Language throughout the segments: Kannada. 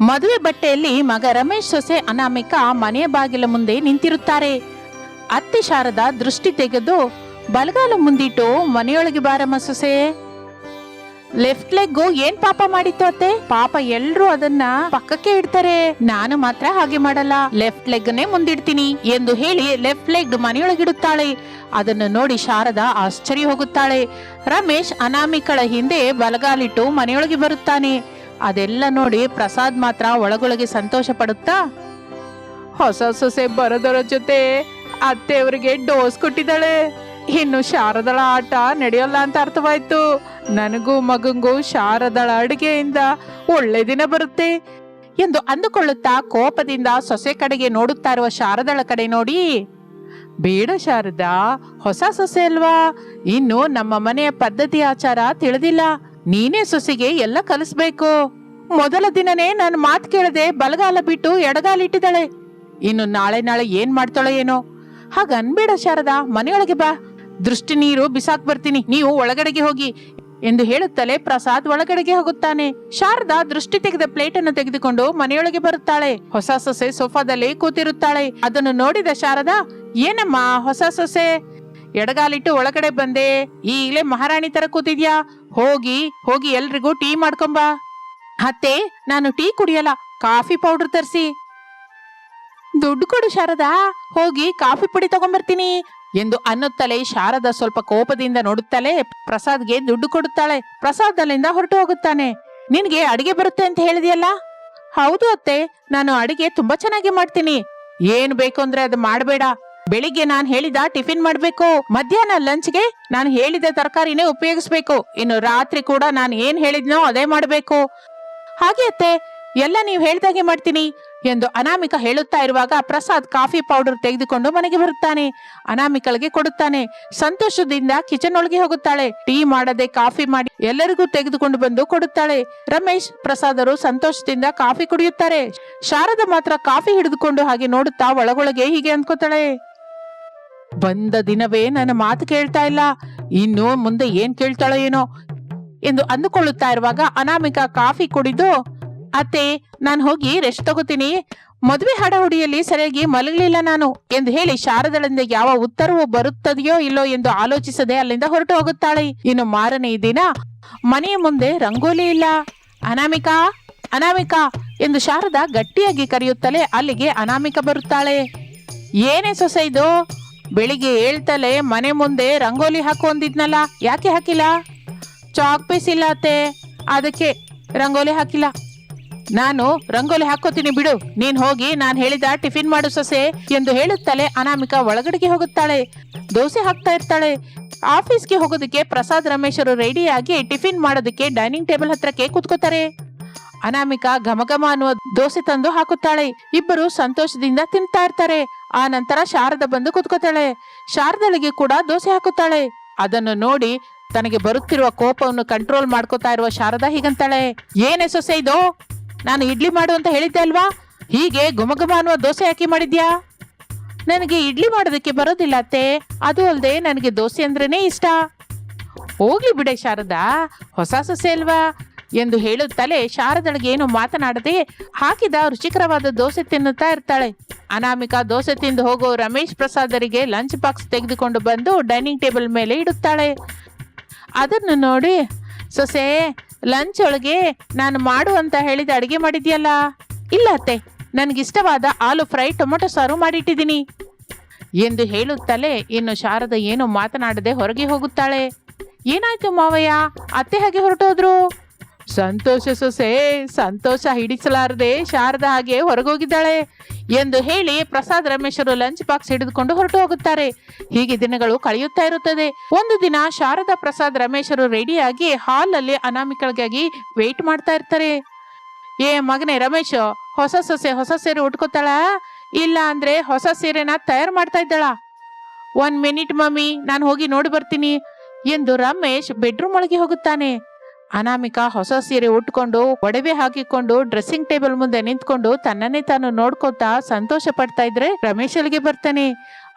ಮದುವೆ ಬಟ್ಟೆಯಲ್ಲಿ ಮಗ ರಮೇಶ್ ಸೊಸೆ ಅನಾಮಿಕ ಮನೆಯ ಬಾಗಿಲ ಮುಂದೆ ನಿಂತಿರುತ್ತಾರೆ. ಅತ್ತೆ ಶಾರದ ದೃಷ್ಟಿ ತೆಗೆದು, ಬಲಗಾಲ ಮುಂದಿಟ್ಟು, ಮನೆಯೊಳಗೆ ಬಾರಮ್ಮ ಸೊಸೆ. ಲೆಫ್ಟ್ ಲೆಗ್ ಏನ್ ಪಾಪ ಮಾಡಿತ್ತು ಅತ್ತೆ? ಪಾಪ ಎಲ್ರು ಅದನ್ನ ಪಕ್ಕಕ್ಕೆ ಇಡ್ತಾರೆ. ನಾನು ಮಾತ್ರ ಹಾಗೆ ಮಾಡಲ್ಲ. ಲೆಫ್ಟ್ ಲೆಗ್ ನೇ ಮುಂದಿಡ್ತೀನಿ ಎಂದು ಹೇಳಿ ಲೆಫ್ಟ್ ಲೆಗ್ ಮನೆಯೊಳಗಿಡುತ್ತಾಳೆ. ಅದನ್ನು ನೋಡಿ ಶಾರದಾ ಆಶ್ಚರ್ಯ ಹೋಗುತ್ತಾಳೆ. ರಮೇಶ್ ಅನಾಮಿಕಳ ಹಿಂದೆ ಬಲಗಾಲಿಟ್ಟು ಮನೆಯೊಳಗೆ ಬರುತ್ತಾನೆ. ಅದೆಲ್ಲ ನೋಡಿ ಪ್ರಸಾದ್ ಮಾತ್ರ ಒಳಗೊಳಗೆ ಸಂತೋಷ ಪಡುತ್ತಾ? ಹೊಸ ಸೊಸೆ ಬರೋದರ ಜೊತೆ ಅತ್ತೆಯವರಿಗೆ ಡೋಸ್ ಕೊಟ್ಟಿದ್ದಾಳೆ. ಇನ್ನು ಶಾರದಳ ಆಟ ನಡೆಯೋಲ್ಲ ಅಂತ ಅರ್ಥವಾಯ್ತು. ನನಗೂ ಮಗಂಗೂ ಶಾರದಳ ಅಡುಗೆಯಿಂದ ಒಳ್ಳೆ ದಿನ ಬರುತ್ತೆ. ಎಂದು ಅಂದುಕೊಳ್ಳುತ್ತಾ ಕೋಪದಿಂದ ಸೊಸೆ ಕಡೆಗೆ ನೋಡುತ್ತಾ ಇರುವ ಶಾರದಳ ಕಡೆ ನೋಡಿ, ಬೇಡ ಶಾರದಾ, ಹೊಸ ಸೊಸೆ ಅಲ್ವಾ? ಇನ್ನು ನಮ್ಮ ಮನೆಯ ಪದ್ಧತಿ ಆಚಾರ ತಿಳಿದಿಲ್ಲ. ನೀನೇ ಸೊಸೆಗೆ ಎಲ್ಲ ಕಲಿಸ್ಬೇಕು. ಮೊದಲ ದಿನನೇ ನಾನು ಮಾತು ಕೇಳದೆ ಬಲಗಾಲ ಬಿಟ್ಟು ಎಡಗಾಲಿಟ್ಟಿದ್ದಾಳೆ ಇನ್ನು ನಾಳೆ ನಾಳೆ ಏನ್ ಮಾಡ್ತಾಳೋ ಏನೋ. ಹಾಗ ಅನ್ಬೇಡ ಶಾರದಾ, ಮನೆಯೊಳಗೆ ಬಾ. ದೃಷ್ಟಿ ನೀರು ಬಿಸಾಕ್ ಬರ್ತೀನಿ. ನೀವು ಒಳಗಡೆಗೆ ಹೋಗಿ ಎಂದು ಹೇಳುತ್ತಲೇ ಪ್ರಸಾದ್ ಒಳಗಡೆಗೆ ಹೋಗುತ್ತಾನೆ. ಶಾರದಾ ದೃಷ್ಟಿ ತೆಗೆದ ಪ್ಲೇಟ್ ಅನ್ನು ತೆಗೆದುಕೊಂಡು ಮನೆಯೊಳಗೆ ಬರುತ್ತಾಳೆ. ಹೊಸ ಸೊಸೆ ಸೋಫಾದಲ್ಲಿ ಕೂತಿರುತ್ತಾಳೆ. ಅದನ್ನು ನೋಡಿದ ಶಾರದಾ, ಏನಮ್ಮ ಹೊಸ ಸೊಸೆ? ಎಡಗಾಲಿಟ್ಟು ಒಳಗಡೆ ಬಂದೆ. ಈಗಲೇ ಮಹಾರಾಣಿ ತರ ಕೂತಿದ್ಯಾ? ಹೋಗಿ ಹೋಗಿ ಎಲ್ರಿಗೂ ಟೀ ಮಾಡ್ಕೊಂಬಾ. ಅತ್ತೆ, ನಾನು ಟೀ ಕುಡಿಯಲ್ಲ, ಕಾಫಿ ಪೌಡರ್ ತರಿಸಿ. ದುಡ್ಡು ಕೊಡು ಶಾರದಾ, ಹೋಗಿ ಕಾಫಿ ಪುಡಿ ತಗೊಂಬರ್ತೀನಿ ಎಂದು ಅನ್ನುತ್ತಲೇ ಶಾರದ ಸ್ವಲ್ಪ ಕೋಪದಿಂದ ನೋಡುತ್ತಲೇ ಪ್ರಸಾದ್ಗೆ ದುಡ್ಡು ಕೊಡುತ್ತಾಳೆ. ಪ್ರಸಾದ್ ಅಲ್ಲಿಂದ ಹೊರಟು ಹೋಗುತ್ತಾನೆ. ನಿನ್ಗೆ ಅಡಿಗೆ ಬರುತ್ತೆ ಅಂತ ಹೇಳಿದ್ಯಲ್ಲ? ಹೌದು ಅತ್ತೆ, ನಾನು ಅಡಿಗೆ ತುಂಬಾ ಚೆನ್ನಾಗಿ ಮಾಡ್ತೀನಿ. ಏನು ಬೇಕು ಅಂದ್ರೆ ಅದು ಮಾಡಬೇಡ. ಬೆಳಿಗ್ಗೆ ನಾನ್ ಹೇಳಿದ ಟಿಫಿನ್ ಮಾಡ್ಬೇಕು. ಮಧ್ಯಾಹ್ನ ಲಂಚ್ಗೆ ನಾನು ಹೇಳಿದ ತರಕಾರಿನೇ ಉಪಯೋಗಿಸ್ಬೇಕು. ಇನ್ನು ರಾತ್ರಿ ಕೂಡ ನಾನು ಏನ್ ಹೇಳಿದ್ನೋ ಅದೇ ಮಾಡ್ಬೇಕು. ಹಾಗೆ ಅತ್ತೆ, ಎಲ್ಲ ನೀವು ಹೇಳ್ದಾಗೆ ಮಾಡ್ತೀನಿ. ಎಂದು ಅನಾಮಿಕ ಹೇಳುತ್ತಾ ಇರುವಾಗ ಪ್ರಸಾದ್ ಕಾಫಿ ಪೌಡರ್ ತೆಗೆದುಕೊಂಡು ಮನೆಗೆ ಬರುತ್ತಾನೆ. ಅನಾಮಿಕಳಿಗೆ ಕೊಡುತ್ತಾನೆ. ಸಂತೋಷದಿಂದ ಕಿಚನ್ ಒಳಗೆ ಹೋಗುತ್ತಾಳೆ. ಟೀ ಮಾಡದೆ ಕಾಫಿ ಮಾಡಿ ಎಲ್ಲರಿಗೂ ತೆಗೆದುಕೊಂಡು ಬಂದು ಕೊಡುತ್ತಾಳೆ. ರಮೇಶ್, ಪ್ರಸಾದರು ಸಂತೋಷದಿಂದ ಕಾಫಿ ಕುಡಿಯುತ್ತಾರೆ. ಶಾರದ ಮಾತ್ರ ಕಾಫಿ ಹಿಡಿದುಕೊಂಡು ಹಾಗೆ ನೋಡುತ್ತಾ ಒಳಗೊಳಗೆ ಹೀಗೆ ಅಂದ್ಕೋತಾಳೆ. ಬಂದ ದಿನವೇ ನನ್ನ ಮಾತು ಕೇಳ್ತಾ ಇಲ್ಲ. ಇನ್ನು ಮುಂದೆ ಏನ್ ಕೇಳ್ತಾಳೋ ಏನೋ ಎಂದು ಅಂದುಕೊಳ್ಳುತ್ತಾ ಇರುವಾಗ ಅನಾಮಿಕ ಕಾಫಿ ಕುಡಿದು, ಅತ್ತೆ, ನಾನು ಹೋಗಿ ರೆಸ್ಟ್ ತಗೋತೀನಿ. ಮದುವೆ ಹಡಹುಡಿಯಲ್ಲಿ ಸರಿಯಾಗಿ ಮಲಗಲಿಲ್ಲ ನಾನು ಎಂದು ಹೇಳಿ ಶಾರದಳಿಂದ ಯಾವ ಉತ್ತರವು ಬರುತ್ತದೆಯೋ ಇಲ್ಲೋ ಎಂದು ಆಲೋಚಿಸದೆ ಅಲ್ಲಿಂದ ಹೊರಟು ಹೋಗುತ್ತಾಳೆ. ಇನ್ನು ಮಾರನೇ ದಿನ ಮನೆಯ ಮುಂದೆ ರಂಗೋಲಿ ಇಲ್ಲ. ಅನಾಮಿಕಾ ಅನಾಮಿಕಾ ಎಂದು ಶಾರದಾ ಗಟ್ಟಿಯಾಗಿ ಕರೆಯುತ್ತಲೇ ಅಲ್ಲಿಗೆ ಅನಾಮಿಕ ಬರುತ್ತಾಳೆ. ಏನೇ ಸೊಸೆ ಇದು? ಬೆಳಿಗ್ಗೆ ಹೇಳ್ತಲೇ ಮನೆ ಮುಂದೆ ರಂಗೋಲಿ ಹಾಕು ಅಂದಿದ್ನಲ್ಲ ಯಾಕೆ ಹಾಕಿಲ್ಲ? ಚಾಕ್ ಪೀಸ್ ಇಲ್ಲ ಅತ್ತೆ. ಅದಕ್ಕೆ ರಂಗೋಲಿ ಹಾಕಿಲ್ಲ. ನಾನು ರಂಗೋಲಿ ಹಾಕೋತೀನಿ ಬಿಡು. ನೀನ್ ಹೋಗಿ ನಾನು ಹೇಳಿದ ಟಿಫಿನ್ ಮಾಡು ಸೊಸೆ ಎಂದು ಹೇಳುತ್ತಲೆ ಅನಾಮಿಕ ಒಳಗಡೆಗೆ ಹೋಗುತ್ತಾಳೆ. ದೋಸೆ ಹಾಕ್ತಾ ಇರ್ತಾಳೆ. ಆಫೀಸ್ಗೆ ಹೋಗೋದಕ್ಕೆ ಪ್ರಸಾದ್ ರಮೇಶರು ರೆಡಿಯಾಗಿ ಟಿಫಿನ್ ಮಾಡೋದಕ್ಕೆ ಡೈನಿಂಗ್ ಟೇಬಲ್ ಹತ್ರಕ್ಕೆ ಕೂತ್ಕೋತಾರೆ. ಅನಾಮಿಕ ಘಮಘಮ ಅನ್ನುವ ದೋಸೆ ತಂದು ಹಾಕುತ್ತಾಳೆ. ಇಬ್ಬರು ಸಂತೋಷದಿಂದ ತಿಂತಾ ಇರ್ತಾರೆ. ಆ ನಂತರ ಶಾರದ ಬಂದು ಕುತ್ಕೋತಾಳೆ. ಶಾರದಳಿಗೆ ಕೂಡ ದೋಸೆ ಹಾಕುತ್ತಾಳೆ. ಅದನ್ನು ನೋಡಿ ತನಗೆ ಬರುತ್ತಿರುವ ಕೋಪವನ್ನು ಕಂಟ್ರೋಲ್ ಮಾಡ್ಕೋತಾ ಇರುವ ಶಾರದಾ ಹೀಗಂತಾಳೆ. ಏನೇ ಸೊಸೆ ಇದು? ನಾನು ಇಡ್ಲಿ ಮಾಡು ಅಂತ ಹೇಳಿದ್ದೆ ಅಲ್ವಾ? ಹೀಗೆ ಗುಮಗುಮ ಅನ್ನುವ ದೋಸೆ ಹಾಕಿ ಮಾಡಿದ್ಯಾ? ನನಗೆ ಇಡ್ಲಿ ಮಾಡೋದಕ್ಕೆ ಬರೋದಿಲ್ಲ ಅತ್ತೆ. ಅದು ಅಲ್ಲದೆ ನನಗೆ ದೋಸೆ ಅಂದ್ರೇನೆ ಇಷ್ಟ. ಹೋಗ್ಲಿ ಬಿಡೆ ಶಾರದಾ. ಹೊಸ ಸೊಸೆ ಅಲ್ವಾ? ಎಂದು ಹೇಳುತ್ತಲೇ ಶಾರದಳಿಗೇನು ಮಾತನಾಡದೆ ಹಾಕಿದ ರುಚಿಕರವಾದ ದೋಸೆ ತಿನ್ನುತ್ತಾ ಇರ್ತಾಳೆ. ಅನಾಮಿಕಾ ದೋಸೆ ತಿಂದು ಹೋಗೋ ರಮೇಶ್ ಪ್ರಸಾದರಿಗೆ ಲಂಚ್ ಬಾಕ್ಸ್ ತೆಗೆದುಕೊಂಡು ಬಂದು ಡೈನಿಂಗ್ ಟೇಬಲ್ ಮೇಲೆ ಇಡುತ್ತಾಳೆ. ಅದನ್ನು ನೋಡಿ, ಸೊಸೆ ಲಂಚ್ ಒಳಗೆ ನಾನು ಮಾಡು ಅಂತ ಹೇಳಿದ ಅಡುಗೆ ಮಾಡಿದ್ಯಲ್ಲ? ಇಲ್ಲ ಅತ್ತೆ, ನನಗಿಷ್ಟವಾದ ಆಲೂ ಫ್ರೈ, ಟೊಮೊಟೊ ಸಾರು ಮಾಡಿಟ್ಟಿದ್ದೀನಿ. ಎಂದು ಹೇಳುತ್ತಲೇ ಇನ್ನು ಶಾರದ ಏನು ಮಾತನಾಡದೆ ಹೊರಗೆ ಹೋಗುತ್ತಾಳೆ. ಏನಾಯ್ತು ಮಾವಯ್ಯ, ಅತ್ತೆ ಹಾಗೆ ಹೊರಟೋದ್ರು? ಸಂತೋಷ ಸೊಸೆ, ಸಂತೋಷ ಹಿಡಿಸಲಾರದೆ ಶಾರದ ಹಾಗೆ ಹೊರಗೋಗಿದ್ದಾಳೆ ಎಂದು ಹೇಳಿ ಪ್ರಸಾದ್ ರಮೇಶರು ಲಂಚ್ ಬಾಕ್ಸ್ ಹಿಡಿದುಕೊಂಡು ಹೊರಟು ಹೋಗುತ್ತಾರೆ. ಹೀಗೆ ದಿನಗಳು ಕಳೆಯುತ್ತಾ ಇರುತ್ತದೆ. ಒಂದು ದಿನ ಶಾರದಾ ಪ್ರಸಾದ್ ರಮೇಶರು ರೆಡಿಯಾಗಿ ಹಾಲ್ ಅಲ್ಲಿ ಅನಾಮಿಕಳಿಗಾಗಿ ವೇಟ್ ಮಾಡ್ತಾ ಇರ್ತಾರೆ. ಏ ಮಗನೇ ರಮೇಶ್, ಹೊಸ ಸೊಸೆ ಹೊಸ ಸೀರೆ ಉಟ್ಕೋತಾಳ? ಇಲ್ಲ ಅಂದ್ರೆ ಹೊಸ ಸೀರೆನ ತಯಾರು ಮಾಡ್ತಾ ಇದ್ದಾಳ? ಒಂದ್ ಮಿನಿಟ್ ಮಮ್ಮಿ, ನಾನು ಹೋಗಿ ನೋಡಿ ಬರ್ತೀನಿ ಎಂದು ರಮೇಶ್ ಬೆಡ್ರೂಮ್ ಒಳಗೆ ಹೋಗುತ್ತಾನೆ. ಅನಾಮಿಕಾ ಹೊಸ ಸೀರೆ ಉಟ್ಕೊಂಡು ಒಡವೆ ಹಾಕಿಕೊಂಡು ಡ್ರೆಸ್ಸಿಂಗ್ ಟೇಬಲ್ ಮುಂದೆ ನಿಂತ್ಕೊಂಡು ತನ್ನನ್ನೇ ತಾನು ನೋಡ್ಕೋತಾ ಸಂತೋಷ ಪಡ್ತಾ ಇದ್ರೆ ರಮೇಶ್ ಬರ್ತಾನೆ.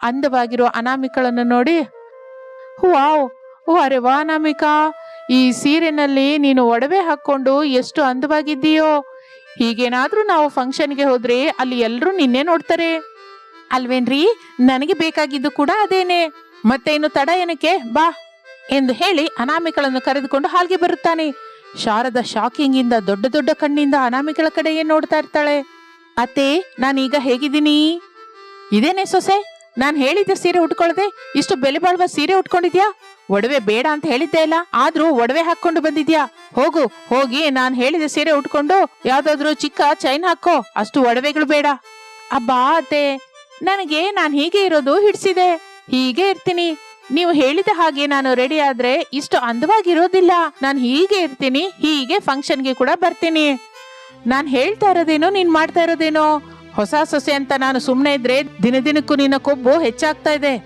ಅಂದವಾಗಿರೋ ಅನಾಮಿಕಳನ್ನು ನೋಡಿ, ವಾವ್, ಅರೆ ವಾ ಅನಾಮಿಕಾ! ಈ ಸೀರೆನಲ್ಲಿ ನೀನು ಒಡವೆ ಹಾಕೊಂಡು ಎಷ್ಟು ಅಂದವಾಗಿದ್ದೀಯೋ! ಹೀಗೇನಾದ್ರೂ ನಾವು ಫಂಕ್ಷನ್ಗೆ ಹೋದ್ರೆ ಅಲ್ಲಿ ಎಲ್ಲರೂ ನಿನ್ನೆ ನೋಡ್ತಾರೆ. ಅಲ್ವೇನ್ರಿ? ನನಗೆ ಬೇಕಾಗಿದ್ದು ಕೂಡ ಅದೇನೆ. ಮತ್ತೆ ಇನ್ನು ತಡ ಏನಕ್ಕೆ? ಬಾ. ಎಂದು ಹೇಳಿ ಅನಾಮಿಕಳನ್ನು ಕರೆದುಕೊಂಡು ಹಾಲ್ಗೆ ಬರುತ್ತಾನೆ. ಶಾರದ ಶಾಕಿಂಗ್ ಇಂದ ದೊಡ್ಡ ದೊಡ್ಡ ಕಣ್ಣಿಂದ ಅನಾಮಿಕಳ ಕಡೆಗೆ ನೋಡ್ತಾ ಇರ್ತಾಳೆ. ಅತ್ತೆ, ನಾನೀಗ ಹೇಗಿದ್ದೀನಿ? ಇದೇನೆ ಸೊಸೆ, ನಾನ್ ಹೇಳಿದ್ದ ಸೀರೆ ಉಟ್ಕೊಳ್ಳದೆ ಇಷ್ಟು ಬೆಲೆ ಬಾಳುವ ಸೀರೆ ಉಟ್ಕೊಂಡಿದ್ಯಾ? ಒಡವೆ ಬೇಡ ಅಂತ ಹೇಳಿದ್ದೆ ಇಲ್ಲ ಆದ್ರೂ ಒಡವೆ ಹಾಕೊಂಡು ಬಂದಿದ್ಯಾ? ಹೋಗು, ಹೋಗಿ ನಾನ್ ಹೇಳಿದ ಸೀರೆ ಉಟ್ಕೊಂಡು ಯಾವ್ದಾದ್ರು ಚಿಕ್ಕ ಚೈನ್ ಹಾಕೋ, ಅಷ್ಟು ಒಡವೆಗಳು ಬೇಡ. ಅಬ್ಬಾ ಅತ್ತೆ, ನನಗೆ ನಾನ್ ಹೀಗೆ ಇರೋದು ಹಿಡ್ಸಿದೆ. ಹೀಗೆ ಇರ್ತೀನಿ. ನೀವು ಹೇಳಿದ ಹಾಗೆ ನಾನು ರೆಡಿ ಆದ್ರೆ ಇಷ್ಟು ಅಂದವಾಗಿರೋದಿಲ್ಲ. ನಾನು ಹೀಗೆ ಇರ್ತೀನಿ, ಹೀಗೆ ಫಂಕ್ಷನ್ಗೆ ಕೂಡ ಬರ್ತೀನಿ. ನಾನು ಹೇಳ್ತಾ ಇರೋದೇನೋ, ನೀನ್ ಮಾಡ್ತಾ ಇರೋದೇನೋ, ಹೊಸ ಸೊಸೆ ಅಂತ ನಾನು ಸುಮ್ಮನೆ ಇದ್ರೆ ದಿನ ದಿನಕ್ಕೂ ನಿನ್ನ ಕೊಬ್ಬು ಹೆಚ್ಚಾಗ್ತಾ ಇದೆ.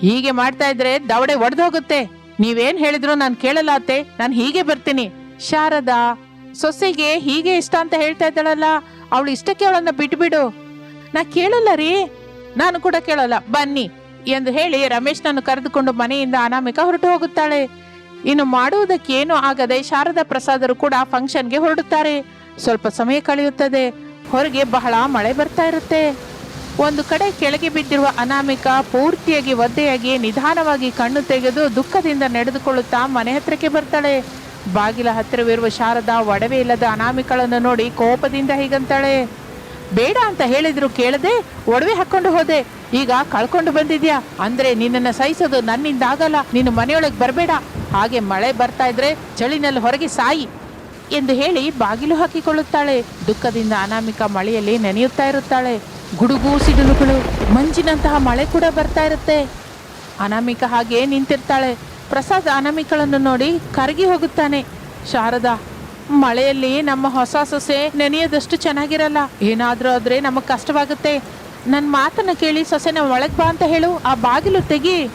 ಹೀಗೆ ಮಾಡ್ತಾ ಇದ್ರೆ ದವಡೆ ಒಡೆದೋಗುತ್ತೆ. ನೀವೇನ್ ಹೇಳಿದ್ರು ನಾನು ಕೇಳಲ್ಲ ಅತ್ತೆ ನಾನು ಹೀಗೆ ಬರ್ತೀನಿ. ಶಾರದಾ, ಸೊಸೆಗೆ ಹೀಗೆ ಇಷ್ಟ ಅಂತ ಹೇಳ್ತಾ ಇದ್ದಾಳಲ್ಲ, ಅವಳು ಇಷ್ಟಕ್ಕೆ ಅವಳನ್ನ ಬಿಟ್ಬಿಡು. ನಾ ಕೇಳಲ್ಲ ರೀ. ನಾನು ಕೂಡ ಕೇಳಲ್ಲ. ಬನ್ನಿ. ಎಂದು ಹೇಳಿ ರಮೇಶ್ನನ್ನು ಕರೆದುಕೊಂಡು ಮನೆಯಿಂದ ಅನಾಮಿಕ ಹೊರಟು ಹೋಗುತ್ತಾಳೆ. ಇನ್ನು ಮಾಡುವುದಕ್ಕೇನೂ ಆಗದೆ ಶಾರದಾ ಪ್ರಸಾದರು ಕೂಡ ಫಂಕ್ಷನ್ಗೆ ಹೊರಡುತ್ತಾರೆ. ಸ್ವಲ್ಪ ಸಮಯ ಕಳೆಯುತ್ತದೆ. ಹೊರಗೆ ಬಹಳ ಮಳೆ ಬರ್ತಾ ಇರುತ್ತೆ. ಒಂದು ಕಡೆ ಕೆಳಗೆ ಬಿದ್ದಿರುವ ಅನಾಮಿಕ ಪೂರ್ತಿಯಾಗಿ ಒದ್ದೆಯಾಗಿ ನಿಧಾನವಾಗಿ ಕಣ್ಣು ತೆಗೆದು ದುಃಖದಿಂದ ನಡೆದುಕೊಳ್ಳುತ್ತಾ ಮನೆ ಹತ್ರಕ್ಕೆ ಬರ್ತಾಳೆ. ಬಾಗಿಲ ಹತ್ತಿರವಿರುವ ಶಾರದಾ ಒಡವೆ ಇಲ್ಲದ ಅನಾಮಿಕಳನ್ನು ನೋಡಿ ಕೋಪದಿಂದ ಹೀಗಂತಾಳೆ. ಬೇಡ ಅಂತ ಹೇಳಿದ್ರು ಕೇಳದೆ ಒಡವೆ ಹಾಕೊಂಡು ಹೋದೆ. ಈಗ ಕಳ್ಕೊಂಡು ಬಂದಿದ್ಯಾ? ಅಂದ್ರೆ ನಿನ್ನನ್ನ ಸಹಿಸೋದು ನನ್ನಿಂದ ಆಗಲ್ಲ, ನೀನು ಮನೆಯೊಳಗೆ ಬರಬೇಡ. ಹಾಗೆ ಮಳೆ ಬರ್ತಾ ಇದ್ರೆ ಚಳಿನಲ್ಲಿ ಹೊರಗೆ ಸಾಯಿ ಎಂದು ಹೇಳಿ ಬಾಗಿಲು ಹಾಕಿಕೊಳ್ಳುತ್ತಾಳೆ. ದುಃಖದಿಂದ ಅನಾಮಿಕ ಮಳೆಯಲ್ಲಿ ನೆನೆಯುತ್ತಾ ಇರುತ್ತಾಳೆ. ಗುಡುಗು ಸಿಡಿಲುಗಳು, ಮಂಜಿನಂತಹ ಮಳೆ ಕೂಡ ಬರ್ತಾ ಇರುತ್ತೆ. ಅನಾಮಿಕ ಹಾಗೆ ನಿಂತಿರ್ತಾಳೆ. ಪ್ರಸಾದ್ ಅನಾಮಿಕಳನ್ನು ನೋಡಿ ಕರಗಿ ಹೋಗುತ್ತಾನೆ. ಶಾರದಾ, ಮಳೆಯಲ್ಲಿ ನಮ್ಮ ಹೊಸ ಸೊಸೆ ನೆನೆಯೋದಷ್ಟು ಚೆನ್ನಾಗಿರಲ್ಲ. ಏನಾದರೂ ಆದರೆ ನಮಗೆ ಕಷ್ಟವಾಗುತ್ತೆ. ನನ್ನ ಮಾತನ್ನು ಕೇಳಿ ಸೊಸೆನ ಒಳಗೆ ಬಾ ಅಂತ ಹೇಳು. ಆ ಬಾಗಿಲು ತೆಗಿ.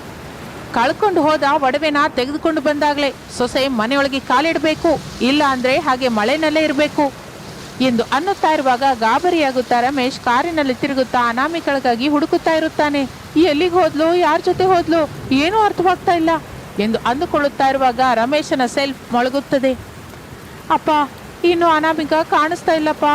ಕಳ್ಕೊಂಡು ಹೋದ ಒಡವೆನ ತೆಗೆದುಕೊಂಡು ಬಂದಾಗಲೇ ಸೊಸೆ ಮನೆಯೊಳಗೆ ಕಾಲಿಡಬೇಕು. ಇಲ್ಲ ಅಂದರೆ ಹಾಗೆ ಮಳೆನಲ್ಲೇ ಇರಬೇಕು. ಎಂದು ಅನ್ನುತ್ತಾ ಇರುವಾಗ ಗಾಬರಿಯಾಗುತ್ತಾ ರಮೇಶ್ ಕಾರಿನಲ್ಲಿ ತಿರುಗುತ್ತಾ ಅನಾಮಿಕಳಿಗಾಗಿ ಹುಡುಕುತ್ತಾ ಇರುತ್ತಾನೆ. ಎಲ್ಲಿಗೆ ಹೋದ್ಲು? ಯಾರ ಜೊತೆ ಹೋದ್ಲು? ಏನೂ ಅರ್ಥವಾಗ್ತಾ ಇಲ್ಲ ಎಂದು ಅಂದುಕೊಳ್ಳುತ್ತಾ ಇರುವಾಗ ರಮೇಶನ ಸೆಲ್ಫ್ ಮೊಳಗುತ್ತದೆ. ಅಪ್ಪ, ಇನ್ನು ಅನಾಮಿಕ ಕಾಣಿಸ್ತಾ ಇಲ್ಲಪ್ಪ.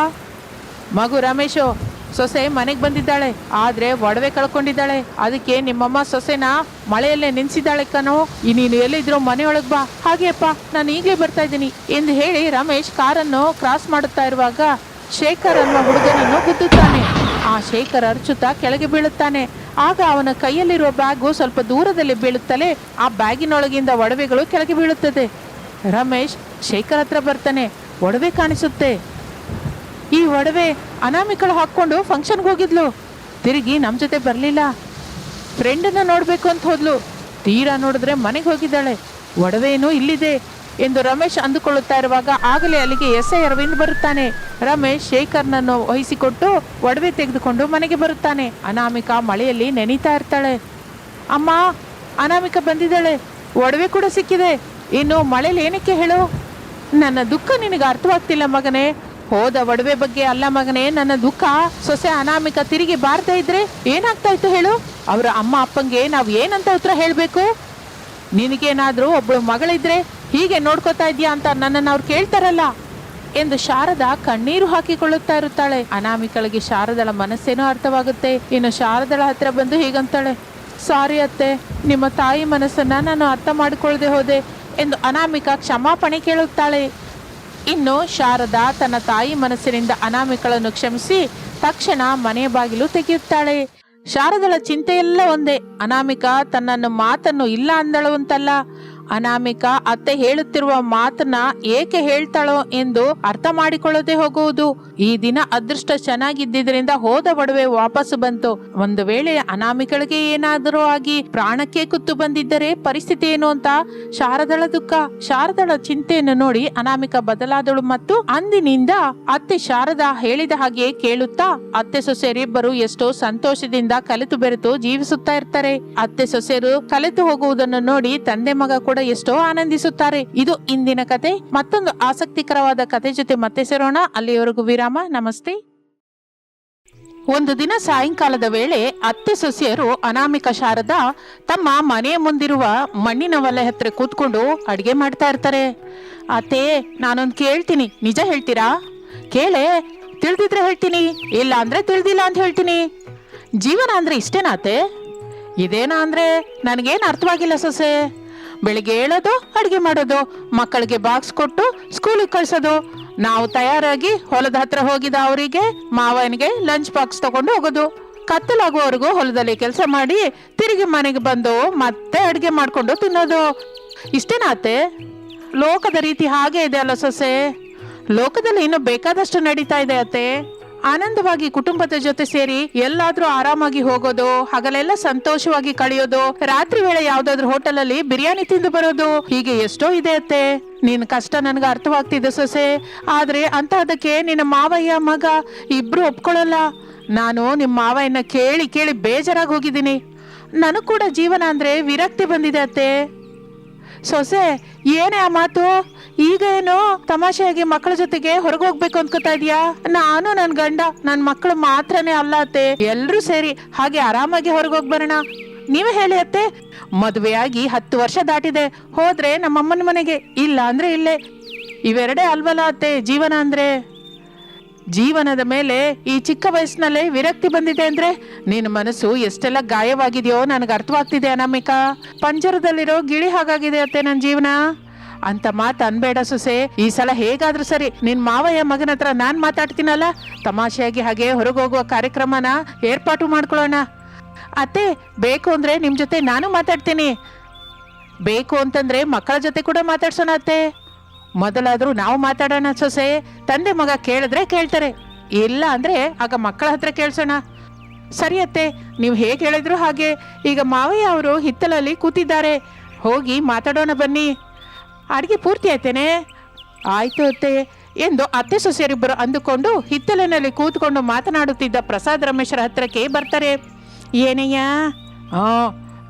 ಮಗು ರಮೇಶು ಸೊಸೆ ಮನೆಗೆ ಬಂದಿದ್ದಾಳೆ, ಆದ್ರೆ ಒಡವೆ ಕಳ್ಕೊಂಡಿದ್ದಾಳೆ. ಅದಕ್ಕೆ ನಿಮ್ಮಮ್ಮ ಸೊಸೆನ ಮಳೆಯಲ್ಲೇ ನಿನ್ಸಿದ್ದಾಳೆ ಕಣೋ. ನೀನು ಎಲ್ಲಿದ್ರು ಮನೆಯೊಳಗ್ ಬಾ. ಹಾಗೆಯಪ್ಪ, ನಾನು ಈಗಲೇ ಬರ್ತಾ ಇದ್ದೀನಿ ಎಂದು ಹೇಳಿ ರಮೇಶ್ ಕಾರನ್ನು ಕ್ರಾಸ್ ಮಾಡುತ್ತಾ ಇರುವಾಗ ಶೇಖರ್ ಅನ್ನುವ ಹುಡುಗನನ್ನು ಗುದ್ದುತ್ತಾನೆ. ಆ ಶೇಖರ್ ಅರ್ಚುತ್ತಾ ಕೆಳಗೆ ಬೀಳುತ್ತಾನೆ. ಆಗ ಅವನ ಕೈಯಲ್ಲಿರುವ ಬ್ಯಾಗು ಸ್ವಲ್ಪ ದೂರದಲ್ಲಿ ಬೀಳುತ್ತಲೇ ಆ ಬ್ಯಾಗಿನೊಳಗಿಂದ ಒಡವೆಗಳು ಕೆಳಗೆ ಬೀಳುತ್ತದೆ. ರಮೇಶ್ ಶೇಖರ್ ಹತ್ರ ಬರ್ತಾನೆ. ಒಡವೆ ಕಾಣಿಸುತ್ತೆ. ಈ ಒಡವೆ ಅನಾಮಿಕಳು ಹಾಕ್ಕೊಂಡು ಫಂಕ್ಷನ್ಗೆ ಹೋಗಿದ್ಲು. ತಿರುಗಿ ನಮ್ಮ ಜೊತೆ ಬರಲಿಲ್ಲ. ಫ್ರೆಂಡನ್ನು ನೋಡಬೇಕು ಅಂತ ಹೋದ್ಲು. ತೀರಾ ನೋಡಿದ್ರೆ ಮನೆಗೆ ಹೋಗಿದ್ದಾಳೆ. ಒಡವೆನೂ ಇಲ್ಲಿದೆ ಎಂದು ರಮೇಶ್ ಅಂದುಕೊಳ್ಳುತ್ತಾ ಇರುವಾಗ ಆಗಲೇ ಅಲ್ಲಿಗೆ ಎಸ್ ಐ ಅರವಿಂದ್ ಬರುತ್ತಾನೆ. ರಮೇಶ್ ಶೇಖರ್ನನ್ನು ವಹಿಸಿಕೊಟ್ಟು ಒಡವೆ ತೆಗೆದುಕೊಂಡು ಮನೆಗೆ ಬರುತ್ತಾನೆ. ಅನಾಮಿಕಾ ಮಳೆಯಲ್ಲಿ ನೆನೀತಾ ಇರ್ತಾಳೆ. ಅಮ್ಮ, ಅನಾಮಿಕ ಬಂದಿದ್ದಾಳೆ. ಒಡವೆ ಕೂಡ ಸಿಕ್ಕಿದೆ. ಇನ್ನು ಮಳೆಯಲ್ಲಿ ಏನಕ್ಕೆ ಹೇಳು? ನನ್ನ ದುಃಖ ನಿನಗೆ ಅರ್ಥವಾಗ್ತಿಲ್ಲ ಮಗನೇ. ಹೋದ ಒಡವೆ ಬಗ್ಗೆ ಅಲ್ಲ ಮಗನೇ, ನನ್ನ ದುಃಖ, ಸೊಸೆ ಅನಾಮಿಕ ತಿರುಗಿ ಬಾರ್ತಾ ಇದ್ರೆ ಏನಾಗ್ತಾ ಇತ್ತು ಹೇಳು? ಅವರ ಅಮ್ಮ ಅಪ್ಪಂಗೆ ನಾವು ಏನಂತ ಉತ್ತರ ಹೇಳಬೇಕು? ನಿನಗೇನಾದರೂ ಒಬ್ಬಳು ಮಗಳಿದ್ರೆ ಹೀಗೆ ನೋಡ್ಕೋತಾ ಇದ್ಯಾ ಅಂತ ನನ್ನನ್ನು ಅವ್ರು ಕೇಳ್ತಾರಲ್ಲ? ಎಂದು ಶಾರದಾ ಕಣ್ಣೀರು ಹಾಕಿಕೊಳ್ಳುತ್ತಾ ಇರುತ್ತಾಳೆ. ಅನಾಮಿಕಳಿಗೆ ಶಾರದಳ ಮನಸ್ಸೇನೋ ಅರ್ಥವಾಗುತ್ತೆ. ಇನ್ನು ಶಾರದಳ ಹತ್ರ ಬಂದು ಹೀಗಂತಾಳೆ, ಸಾರಿ ಅತ್ತೆ, ನಿಮ್ಮ ತಾಯಿ ಮನಸ್ಸನ್ನ ನಾನು ಅರ್ಥ ಮಾಡಿಕೊಳ್ಳದೆ ಹೋದೆ ಎಂದು ಅನಾಮಿಕ ಕ್ಷಮಾಪಣೆ ಕೇಳುತ್ತಾಳೆ. ಇನ್ನು ಶಾರದಾ ತನ್ನ ತಾಯಿ ಮನಸ್ಸಿನಿಂದ ಅನಾಮಿಕಳನ್ನು ಕ್ಷಮಿಸಿ ತಕ್ಷಣ ಮನೆ ಬಾಗಿಲು ತೆಗೆಯುತ್ತಾಳೆ. ಶಾರದಳ ಚಿಂತೆಯೆಲ್ಲ ಒಂದೇ. ಅನಾಮಿಕ ತನ್ನನ್ನು ಮಾತನ್ನು ಇಲ್ಲ ಅಂದಳು ಅಂತಲ್ಲ. ಅನಾಮಿಕ, ಅತ್ತೆ ಹೇಳುತ್ತಿರುವ ಮಾತನ್ನ ಏಕೆ ಹೇಳ್ತಾಳೋ ಎಂದು ಅರ್ಥ ಮಾಡಿಕೊಳ್ಳದೆ ಹೋಗುವುದು. ಈ ದಿನ ಅದೃಷ್ಟ ಚೆನ್ನಾಗಿದ್ದರಿಂದ ಹೋದ ಒಡವೆ ವಾಪಸ್ಸು ಬಂತು. ಒಂದು ವೇಳೆ ಅನಾಮಿಕಳಿಗೆ ಏನಾದರೂ ಆಗಿ ಪ್ರಾಣಕ್ಕೆ ಕುತ್ತು ಬಂದಿದ್ದರೆ ಪರಿಸ್ಥಿತಿ ಏನು ಅಂತ? ಶಾರದಳ ದುಃಖ. ಶಾರದಳ ಚಿಂತೆಯನ್ನು ನೋಡಿ ಅನಾಮಿಕ ಬದಲಾದಳು ಮತ್ತು ಅಂದಿನಿಂದ ಅತ್ತೆ ಶಾರದಾ ಹೇಳಿದ ಹಾಗೆ ಕೇಳುತ್ತಾ, ಅತ್ತೆ ಸೊಸೆಯರಿಬ್ಬರು ಎಷ್ಟೋ ಸಂತೋಷದಿಂದ ಕಲಿತು ಬೆರೆತು ಜೀವಿಸುತ್ತಾ ಇರ್ತಾರೆ. ಅತ್ತೆ ಸೊಸೆಯರು ಕಲಿತು ಹೋಗುವುದನ್ನು ನೋಡಿ ತಂದೆ ಮಗ ಕೂಡ ಎಷ್ಟೋ ಆನಂದಿಸುತ್ತಾರೆ. ಇದು ಇಂದಿನ ಕತೆ, ಮತ್ತೊಂದು ಆಸಕ್ತಿಕರವಾದ ಕತೆ ಜೊತೆ ಮತ್ತೆ ಸೇರೋಣ. ಅಲ್ಲಿಯವರೆಗೂ ವಿರಾಮ, ನಮಸ್ತೆ. ಒಂದು ದಿನ ಸಾಯಂಕಾಲದ ವೇಳೆ ಅತ್ತೆ ಸೊಸೆಯರು ಅನಾಮಿಕ ಶಾರದ ತಮ್ಮ ಮನೆಯ ಮುಂದಿರುವ ಮಣ್ಣಿನ ಒಲೆ ಹತ್ರ ಕೂತ್ಕೊಂಡು ಅಡಿಗೆ ಮಾಡ್ತಾ ಇರ್ತಾರೆ. ಅತ್ತೆ, ನಾನೊಂದು ಕೇಳ್ತೀನಿ. ನಿಜ ಹೇಳ್ತೀರಾ? ಕೇಳೆ, ತಿಳಿದಿದ್ರೆ ಹೇಳ್ತೀನಿ. ಇಲ್ಲ ಅಂದ್ರೆ ತಿಳಿದಿಲ್ಲ ಅಂತ ಹೇಳ್ತೀನಿ. ಜೀವನ ಅಂದ್ರೆ ಇಷ್ಟೇನಾತೆ ಇದೇನಾ ಅಂದ್ರೆ ನನಗೇನು ಅರ್ಥವಾಗಿಲ್ಲ ಸೊಸೆ. ಬೆಳಿಗ್ಗೆ ಹೇಳೋದು ಅಡುಗೆ ಮಾಡೋದು, ಮಕ್ಕಳಿಗೆ ಬಾಕ್ಸ್ ಕೊಟ್ಟು ಸ್ಕೂಲಿಗೆ ಕಳ್ಸೋದು. ನಾವು ತಯಾರಾಗಿ ಹೊಲದ ಹತ್ರ ಹೋಗಿದ ಅವರಿಗೆ ಮಾವನಿಗೆ ಲಂಚ್ ಬಾಕ್ಸ್ ತಗೊಂಡು ಹೋಗೋದು. ಕತ್ತಲಾಗುವವರೆಗೂ ಹೊಲದಲ್ಲಿ ಕೆಲಸ ಮಾಡಿ ತಿರುಗಿ ಮನೆಗೆ ಬಂದು ಮತ್ತೆ ಅಡುಗೆ ಮಾಡಿಕೊಂಡು ತಿನ್ನೋದು. ಇಷ್ಟೇನಾತೆ ಲೋಕದ ರೀತಿ ಹಾಗೆ ಇದೆ ಅಲ್ಲ ಸೊಸೆ? ಲೋಕದಲ್ಲಿ ಇನ್ನೂ ಬೇಕಾದಷ್ಟು ನಡೀತಾ ಇದೆ ಅತ್ತೆ. ಆನಂದವಾಗಿ ಕುಟುಂಬದ ಜೊತೆ ಸೇರಿ ಎಲ್ಲಾದ್ರೂ ಆರಾಮಾಗಿ ಹೋಗೋದು, ಹಗಲೆಲ್ಲ ಸಂತೋಷವಾಗಿ ಕಳೆಯೋದು, ರಾತ್ರಿ ವೇಳೆ ಯಾವ್ದಾದ್ರು ಹೋಟೆಲ್ ಅಲ್ಲಿ ಬಿರಿಯಾನಿ ತಿಂದು ಬರೋದು, ಹೀಗೆ ಎಷ್ಟೋ ಇದೆ ಅತ್ತೆ. ನಿನ್ ಕಷ್ಟ ನನಗೆ ಅರ್ಥವಾಗ್ತಿದೆ ಸೊಸೆ. ಆದ್ರೆ ಅಂತಹದಕ್ಕೆ ನಿನ್ನ ಮಾವಯ್ಯ, ಮಗ ಇಬ್ರು ಒಪ್ಕೊಳ್ಳಲ್ಲ ನಾನು ನಿಮ್ಮ ಮಾವಯ್ಯನ ಕೇಳಿ ಕೇಳಿ ಬೇಜಾರಾಗಿ ಹೋಗಿದ್ದೀನಿ. ನನಗ್ ಕೂಡ ಜೀವನ ಅಂದ್ರೆ ವಿರಕ್ತಿ ಬಂದಿದೆ ಅತ್ತೆ. ಸೊಸೆ, ಏನೇ ಆ ಮಾತು? ಈಗ ಏನು ತಮಾಷೆಯಾಗಿ ಮಕ್ಕಳ ಜೊತೆಗೆ ಹೊರಗೆ ಹೋಗ್ಬೇಕು ಅನ್ಕೋತಾ ಇದೀಯಾ? ನಾನು ನನ್ ಗಂಡ, ನನ್ ಮಕ್ಕಳು ಮಾತ್ರನೇ ಅಲ್ಲ ಅತ್ತೆ. ಎಲ್ರೂ ಸೇರಿ ಹಾಗೆ ಆರಾಮಾಗಿ ಹೊರಗೆ ಹೋಗ್ಬರೋಣ ನೀವೇ ಹೇಳಿ ಅತ್ತೆ. ಮದುವೆಯಾಗಿ ಹತ್ತು ವರ್ಷ ದಾಟಿದೆ. ಹೋದ್ರೆ ನಮ್ಮಮ್ಮನ ಮನೆಗೆ, ಇಲ್ಲ ಅಂದ್ರೆ ಇಲ್ಲೇ. ಇವೆರಡೇ ಅಲ್ವಲ್ಲ ಅತ್ತೆ, ಜೀವನ ಅಂದ್ರೆ? ಜೀವನದ ಮೇಲೆ ಈ ಚಿಕ್ಕ ವಯಸ್ಸಿನಲ್ಲೇ ವಿರಕ್ತಿ ಬಂದಿದೆ ಅಂದ್ರೆ ನಿನ್ನ ಮನಸ್ಸು ಎಷ್ಟೆಲ್ಲ ಗಾಯವಾಗಿದೆಯೋ ನನಗೆ ಅರ್ಥವಾಗ್ತಿದೆ ಅನಾಮಿಕಾ. ಪಂಜರದಲ್ಲಿರೋ ಗಿಳಿ ಹಾಗಾಗಿದೆ ಅತ್ತೆ ನನ್ನ ಜೀವನ. ಅಂತ ಮಾತು ಅನ್ಬೇಡ ಸೊಸೆ. ಈ ಸಲ ಹೇಗಾದ್ರೂ ಸರಿ, ನಿನ್ ಮಾವಯ್ಯ ಮಗನ ಹತ್ರ ನಾನ್ ಮಾತಾಡ್ತೀನಲ್ಲ? ತಮಾಷೆಯಾಗಿ ಹಾಗೆ ಹೊರಗೆ ಹೋಗುವ ಕಾರ್ಯಕ್ರಮನ ಏರ್ಪಾಟು ಮಾಡ್ಕೊಳ್ಳೋಣ. ಅತ್ತೆ, ಬೇಕು ಅಂದ್ರೆ ನಿಮ್ ಜೊತೆ ನಾನು ಮಾತಾಡ್ತೀನಿ. ಬೇಕು ಅಂತಂದ್ರೆ ಮಕ್ಕಳ ಜೊತೆ ಕೂಡ ಮಾತಾಡ್ಸೋಣ ಅತ್ತೆ. ಮೊದಲಾದ್ರೂ ನಾವು ಮಾತಾಡೋಣ ಸೊಸೆ. ತಂದೆ ಮಗ ಕೇಳಿದ್ರೆ ಕೇಳ್ತಾರೆ. ಇಲ್ಲ ಅಂದ್ರೆ ಆಗ ಮಕ್ಕಳ ಹತ್ರ ಕೇಳ್ಸೋಣ. ಸರಿ ಅತ್ತೆ, ನೀವು ಹೇಗೆ ಹೇಳಿದ್ರು ಹಾಗೆ. ಈಗ ಮಾವಯ್ಯ ಅವರು ಹಿತ್ತಲಲ್ಲಿ ಕೂತಿದ್ದಾರೆ. ಹೋಗಿ ಮಾತಾಡೋಣ ಬನ್ನಿ. ಅಡಿಗೆ ಪೂರ್ತಿ ಆಯ್ತೇನೆ? ಆಯ್ತು ಅತ್ತೆ. ಎಂದು ಅತ್ತೆ ಸೊಸೆಯರಿಬ್ಬರು ಅಂದುಕೊಂಡು ಹಿತ್ತಲಿನಲ್ಲಿ ಕೂತ್ಕೊಂಡು ಮಾತನಾಡುತ್ತಿದ್ದ ಪ್ರಸಾದ್ ರಮೇಶರ ಹತ್ರಕ್ಕೆ ಬರ್ತಾರೆ. ಏನಯ್ಯ? ಆ